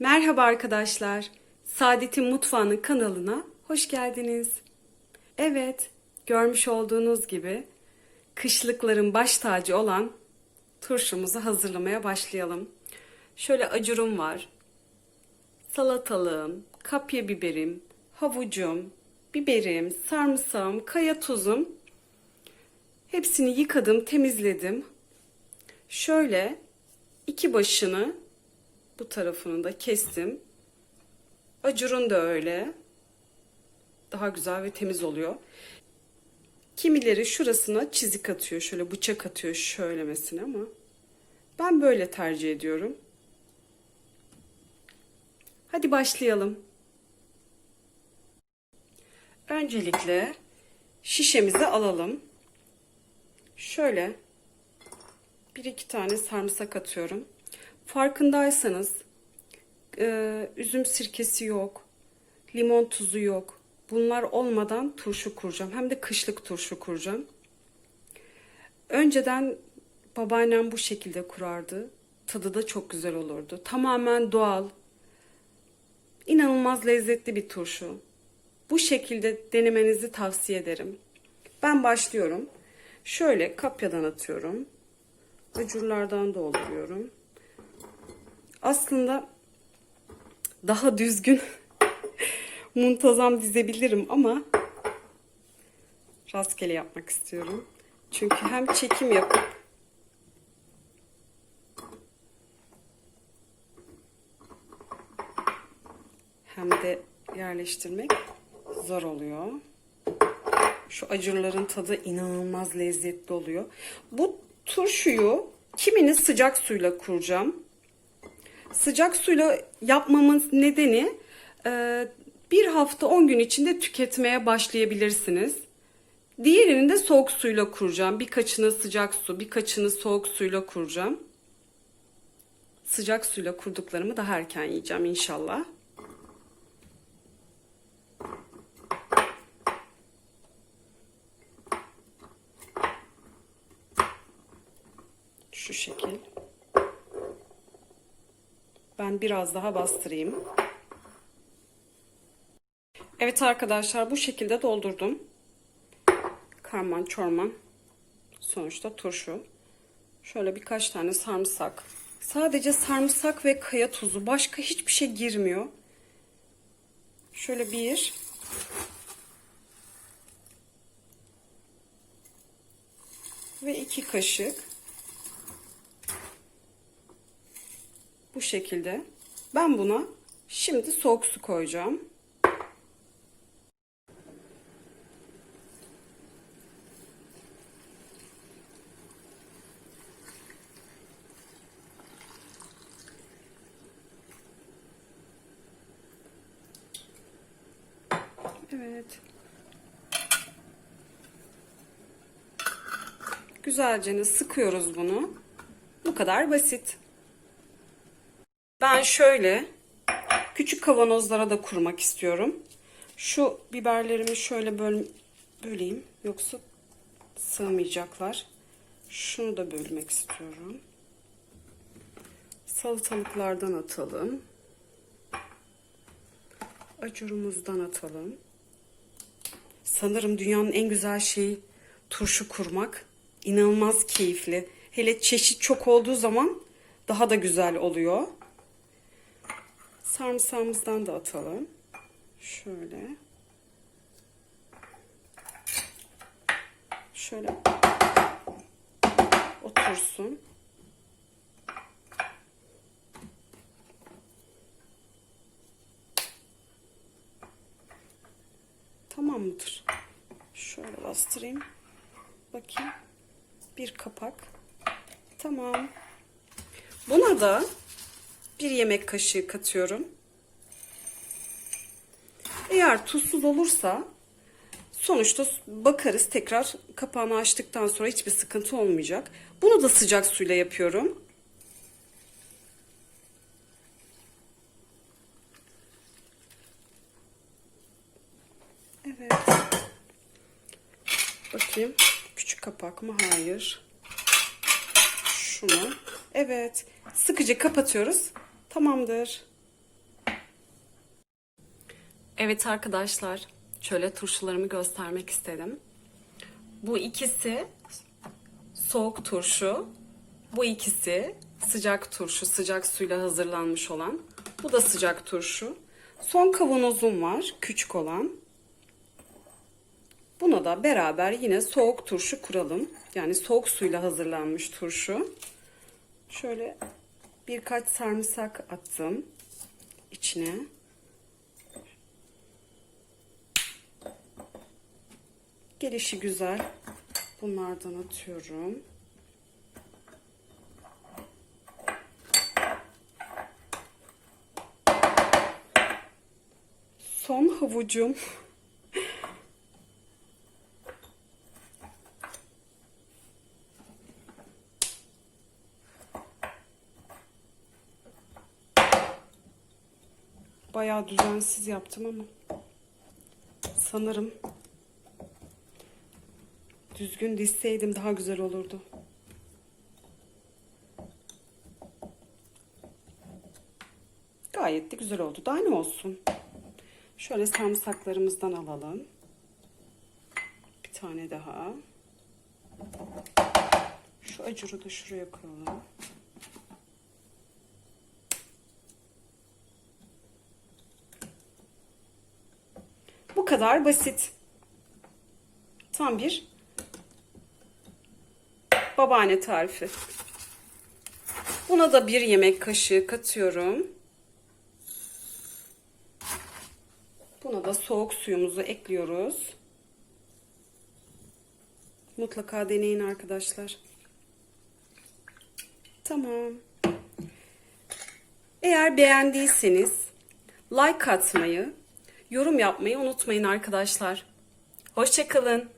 Merhaba arkadaşlar. Saadet'in Mutfağı'nın kanalına hoş geldiniz. Evet, görmüş olduğunuz gibi kışlıkların baş tacı olan turşumuzu hazırlamaya başlayalım. Şöyle acurum var. Salatalığım, kapya biberim, havucum, biberim, sarımsağım, kaya tuzum. Hepsini yıkadım, temizledim. Şöyle iki başını bu tarafını da kestim. Acurun da öyle. Daha güzel ve temiz oluyor. Kimileri şurasına çizik atıyor. Şöyle bıçak atıyor şöylemesine ama ben böyle tercih ediyorum. Hadi başlayalım. Öncelikle şişemizi alalım. Şöyle bir iki tane sarımsak atıyorum. Farkındaysanız e, üzüm sirkesi yok, limon tuzu yok. Bunlar olmadan turşu kuracağım. Hem de kışlık turşu kuracağım. Önceden babaannem bu şekilde kurardı. Tadı da çok güzel olurdu. Tamamen doğal. İnanılmaz lezzetli bir turşu. Bu şekilde denemenizi tavsiye ederim. Ben başlıyorum. Şöyle kapyadan atıyorum. Acurlardan dolduruyorum. Aslında daha düzgün muntazam dizebilirim ama rastgele yapmak istiyorum. Çünkü hem çekim yapıp hem de yerleştirmek zor oluyor. Şu acurların tadı inanılmaz lezzetli oluyor. Bu turşuyu kimini sıcak suyla kuracağım. Sıcak suyla yapmamın nedeni e, bir hafta 10 gün içinde tüketmeye başlayabilirsiniz. Diğerini de soğuk suyla kuracağım. Birkaçını sıcak su, birkaçını soğuk suyla kuracağım. Sıcak suyla kurduklarımı daha erken yiyeceğim inşallah. Şu şekil. Biraz daha bastırayım. Evet arkadaşlar bu şekilde doldurdum. Karman çorman. Sonuçta turşu. Şöyle birkaç tane sarımsak. Sadece sarımsak ve kaya tuzu. Başka hiçbir şey girmiyor. Şöyle bir. Ve iki kaşık. Bu şekilde. Ben buna şimdi soğuk su koyacağım. Evet. Güzelce sıkıyoruz bunu. Bu kadar basit. Ben şöyle küçük kavanozlara da kurmak istiyorum. Şu biberlerimi şöyle böl böleyim. Yoksa sığmayacaklar. Şunu da bölmek istiyorum. Salatalıklardan atalım. Acurumuzdan atalım. Sanırım dünyanın en güzel şeyi turşu kurmak. İnanılmaz keyifli. Hele çeşit çok olduğu zaman daha da güzel oluyor. Sarımsağımızdan da atalım. Şöyle. Şöyle otursun. Tamam mıdır? Şöyle bastırayım. Bakayım. Bir kapak. Tamam. Buna da bir yemek kaşığı katıyorum. Eğer tuzsuz olursa sonuçta bakarız tekrar kapağını açtıktan sonra hiçbir sıkıntı olmayacak. Bunu da sıcak suyla yapıyorum. Evet. Bakayım. Küçük kapak mı? Hayır. Şunu. Evet. Sıkıca kapatıyoruz. Tamamdır. Evet arkadaşlar, şöyle turşularımı göstermek istedim. Bu ikisi soğuk turşu, bu ikisi sıcak turşu, sıcak suyla hazırlanmış olan. Bu da sıcak turşu. Son kavanozum var, küçük olan. Buna da beraber yine soğuk turşu kuralım. Yani soğuk suyla hazırlanmış turşu. Şöyle birkaç sarımsak attım içine. Gelişi güzel. Bunlardan atıyorum. Son havucum. Bayağı düzensiz yaptım ama sanırım düzgün dizseydim daha güzel olurdu. Gayet de güzel oldu. Daha ne olsun? Şöyle sarımsaklarımızdan alalım. Bir tane daha. Şu acuru da şuraya koyalım. Kadar basit. Tam bir babaanne tarifi. Buna da bir yemek kaşığı katıyorum. Buna da soğuk suyumuzu ekliyoruz. Mutlaka deneyin arkadaşlar. Tamam. Eğer beğendiyseniz like atmayı, yorum yapmayı unutmayın arkadaşlar. Hoşçakalın.